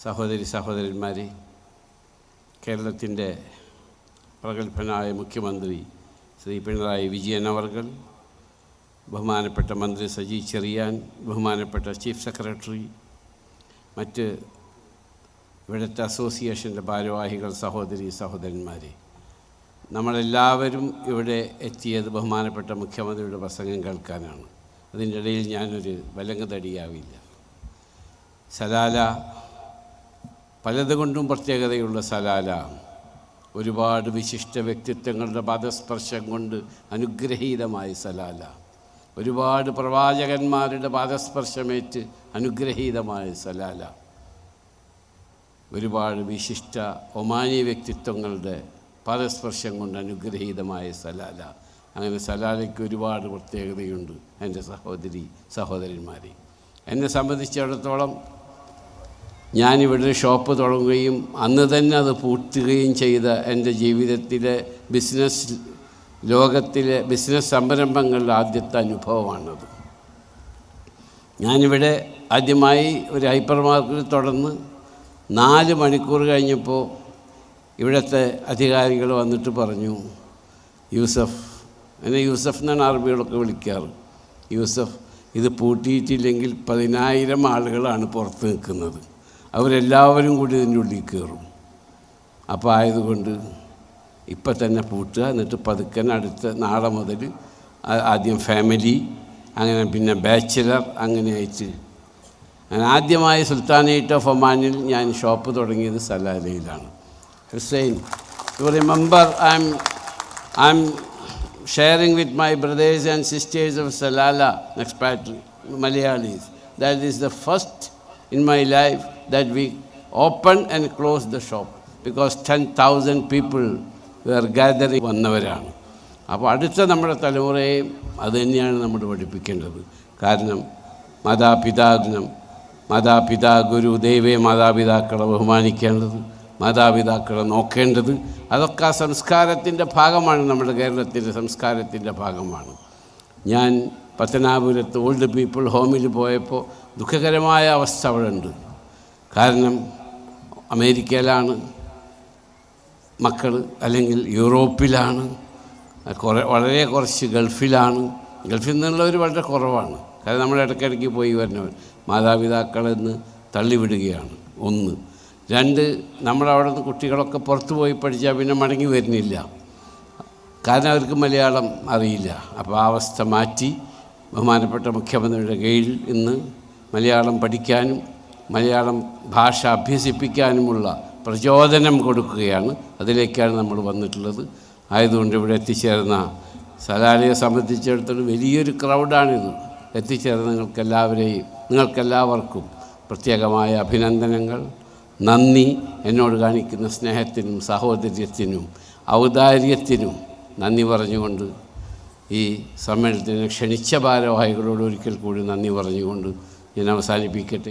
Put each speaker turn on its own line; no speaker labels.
സഹോദരി സഹോദരന്മാരെ കേരളത്തിന്റെ പ്രഗത്ഭനായ മുഖ്യമന്ത്രി ശ്രീ പിണറായി വിജയൻ അവർകൾ ബഹുമാനപ്പെട്ട മന്ത്രി സജി ചെറിയാൻ ബഹുമാനപ്പെട്ട ചീഫ് സെക്രട്ടറി മറ്റ് ഇവിടുത്തെ അസോസിയേഷന്റെ ഭാരവാഹികൾ സഹോദരി സഹോദരന്മാരെ നമ്മളെല്ലാവരും ഇവിടെ എത്തിയത് ബഹുമാനപ്പെട്ട മുഖ്യമന്ത്രിയുടെ പ്രസംഗം കേൾക്കാനാണ്. അതിന്റെ ഇടയിൽ ഞാനൊരു വലങ്കതടിയാവില്ല സലാല പലതുകൊണ്ടും പ്രത്യേകതയുള്ള സലാല. ഒരുപാട് വിശിഷ്ട വ്യക്തിത്വങ്ങളുടെ പാദസ്പർശം കൊണ്ട് അനുഗ്രഹീതമായ സലാല. ഒരുപാട് പ്രവാചകന്മാരുടെ പാദസ്പർശമേറ്റ് അനുഗ്രഹീതമായ സലാല. ഒരുപാട് വിശിഷ്ട ഒമാനി വ്യക്തിത്വങ്ങളുടെ പാദസ്പർശം കൊണ്ട് അനുഗ്രഹീതമായ സലാല. അങ്ങനെ സലാലയ്ക്ക് ഒരുപാട് പ്രത്യേകതയുണ്ട്. എന്റെ സഹോദരി സഹോദരന്മാരെ. എന്നെ സംബന്ധിച്ചിടത്തോളം ഞാനിവിടെ ഒരു ഷോപ്പ് തുടങ്ങുകയും അന്ന് തന്നെ അത് പൂട്ടുകയും ചെയ്ത എന്റെ ജീവിതത്തിലെ ബിസിനസ് ലോകത്തിലെ ബിസിനസ് സംരംഭങ്ങളുടെ ആദ്യത്തെ അനുഭവമാണത്. ഞാനിവിടെ ആദ്യമായി ഒരു ഹൈപ്പർ മാർക്കറ്റ് തുടർന്ന് നാല് മണിക്കൂർ കഴിഞ്ഞപ്പോൾ ഇവിടുത്തെ അധികാരികൾ വന്നിട്ട് പറഞ്ഞു യൂസഫ് എന്നെ യൂസഫ് എന്നാണ് അറബികളൊക്കെ വിളിക്കാറ്. യൂസഫ് ഇത് പൂട്ടിയിട്ടില്ലെങ്കിൽ പതിനായിരം ആളുകളാണ് പുറത്ത് നിൽക്കുന്നത്. അവരെല്ലാവരും കൂടി ഇതിന്റെ ഉള്ളിൽ കയറും. അപ്പോൾ ആയതുകൊണ്ട് ഇപ്പം തന്നെ പൂട്ടുക എന്നിട്ട് പതുക്കൻ അടുത്ത നാളെ മുതൽ ആദ്യം ഫാമിലി അങ്ങനെ പിന്നെ ബാച്ചിലർ അങ്ങനെ ആയിട്ട്. ഞാൻ ആദ്യമായി സുൽത്താനേറ്റ് ഓഫ് ഒമാനിൽ ഞാൻ ഷോപ്പ് തുടങ്ങിയത് സലാലയിലാണ്. Hussain you remember I'm I'm sharing with my brothers and sisters of Salala expat Malayalis that is the first in my life that we opened and closed the shop because 10,000 people were gathering വന്നവരാണ്. അപ്പോൾ അടുത്ത നമ്മുടെ തലമുറയെയും അത് തന്നെയാണ് നമ്മൾ പഠിപ്പിക്കേണ്ടത്. കാരണം മാതാപിതാദിനം മാതാപിതാ ഗുരു ദൈവേ മാതാപിതാക്കളെ ബഹുമാനിക്കേണ്ടത് മാതാപിതാക്കളെ നോക്കേണ്ടത് അതൊക്കെ ആ സംസ്കാരത്തിന്റെ ഭാഗമാണ് നമ്മുടെ കേരളത്തിന്റെ സംസ്കാരത്തിന്റെ ഭാഗമാണ്. ഞാൻ പത്തനാപുരത്ത് ഓൾഡ് പീപ്പിൾ ഹോമിൽ പോയപ്പോൾ ദുഃഖകരമായ അവസ്ഥ അവിടെ ഉണ്ട് കാരണം അമേരിക്കയിലാണ് മക്കൾ അല്ലെങ്കിൽ യൂറോപ്പിലാണ് കുറേ വളരെ കുറച്ച് ഗൾഫിലാണ്. ഗൾഫിൽ നിന്നുള്ളവർ വളരെ കുറവാണ്. കാരണം നമ്മൾ ഇടയ്ക്കിടയ്ക്ക് പോയി വരുന്നവർ മാതാപിതാക്കളെന്ന് തള്ളിവിടുകയാണ്. ഒന്ന്. രണ്ട് നമ്മളവിടെ നിന്ന് കുട്ടികളൊക്കെ പുറത്തു പോയി പഠിച്ചാൽ പിന്നെ മടങ്ങി വരുന്നില്ല. കാരണം അവർക്ക് മലയാളം അറിയില്ല. അപ്പോൾ ആ അവസ്ഥ മാറ്റി ബഹുമാനപ്പെട്ട മുഖ്യമന്ത്രിയുടെ കീഴിൽ ഇന്ന് മലയാളം പഠിക്കാനും മലയാളം ഭാഷ അഭ്യസിപ്പിക്കാനുമുള്ള പ്രചോദനം കൊടുക്കുകയാണ്. അതിലേക്കാണ് നമ്മൾ വന്നിട്ടുള്ളത്. ആയതുകൊണ്ട് ഇവിടെ എത്തിച്ചേർന്ന സലാലയെ സംബന്ധിച്ചിടത്തോളം വലിയൊരു ക്രൗഡാണിത്. എത്തിച്ചേർന്ന നിങ്ങൾക്കെല്ലാവരെയും നിങ്ങൾക്കെല്ലാവർക്കും പ്രത്യേകമായ അഭിനന്ദനങ്ങൾ. നന്ദി. എന്നോട് കാണിക്കുന്ന സ്നേഹത്തിനും സഹോദര്യത്തിനും ഔദാര്യത്തിനും നന്ദി പറഞ്ഞുകൊണ്ട് ഈ സമ്മേളനത്തിന് ക്ഷണിച്ച ഭാരവാഹികളോട് ഒരിക്കൽ കൂടി നന്ദി പറഞ്ഞുകൊണ്ട് ഞാൻ അവസാനിപ്പിക്കട്ടെ.